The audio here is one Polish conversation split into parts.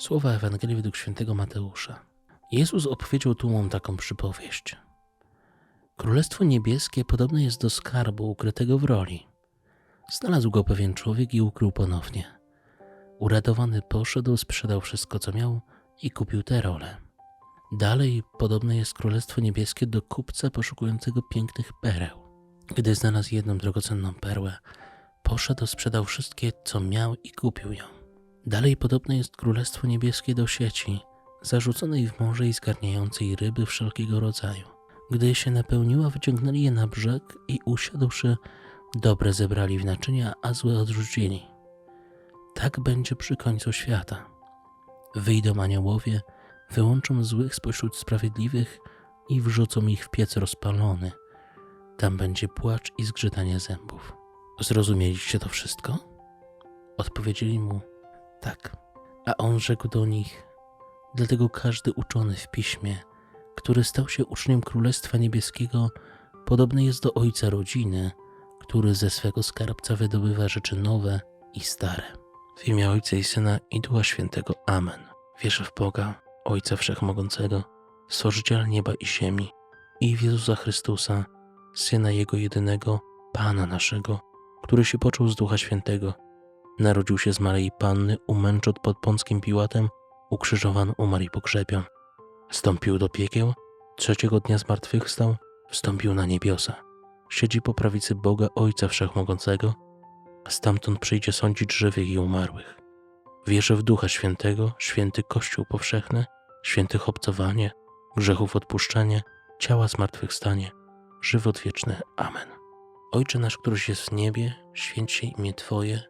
Słowa Ewangelii według świętego Mateusza. Jezus opowiedział tłumom taką przypowieść. Królestwo niebieskie podobne jest do skarbu ukrytego w roli. Znalazł go pewien człowiek i ukrył ponownie. Uradowany poszedł, sprzedał wszystko, co miał i kupił tę rolę. Dalej podobne jest Królestwo Niebieskie do kupca poszukującego pięknych pereł. Gdy znalazł jedną drogocenną perłę, poszedł, sprzedał wszystkie, co miał i kupił ją. Dalej podobne jest Królestwo Niebieskie do sieci, zarzuconej w morze i zgarniającej ryby wszelkiego rodzaju. Gdy się napełniła, wyciągnęli je na brzeg i usiadłszy, dobre zebrali w naczynia, a złe odrzucili. Tak będzie przy końcu świata. Wyjdą aniołowie, wyłączą złych spośród sprawiedliwych i wrzucą ich w piec rozpalony. Tam będzie płacz i zgrzytanie zębów. Zrozumieliście to wszystko? Odpowiedzieli mu tak. A on rzekł do nich: Dlatego każdy uczony w piśmie, który stał się uczniem Królestwa Niebieskiego, podobny jest do ojca rodziny, który ze swego skarbca wydobywa rzeczy nowe i stare. W imię Ojca i Syna i Ducha Świętego. Amen. Wierzę w Boga, Ojca Wszechmogącego, Stworzyciela nieba i ziemi i w Jezusa Chrystusa, Syna Jego jedynego, Pana naszego, który się począł z Ducha Świętego, narodził się z Maryi Panny, umęczot pod Pąckim Piłatem, ukrzyżowany, umarł i pogrzebion. Wstąpił do piekieł, trzeciego dnia zmartwychwstał, wstąpił na niebiosa. Siedzi po prawicy Boga Ojca Wszechmogącego, stamtąd przyjdzie sądzić żywych i umarłych. Wierzę w Ducha Świętego, święty Kościół powszechny, świętych obcowanie, grzechów odpuszczenie, ciała zmartwychwstanie, żywot wieczny. Amen. Ojcze nasz, któryś jest w niebie, święć się imię Twoje,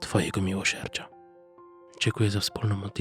Twojego miłosierdzia. Dziękuję za wspólną modlitwę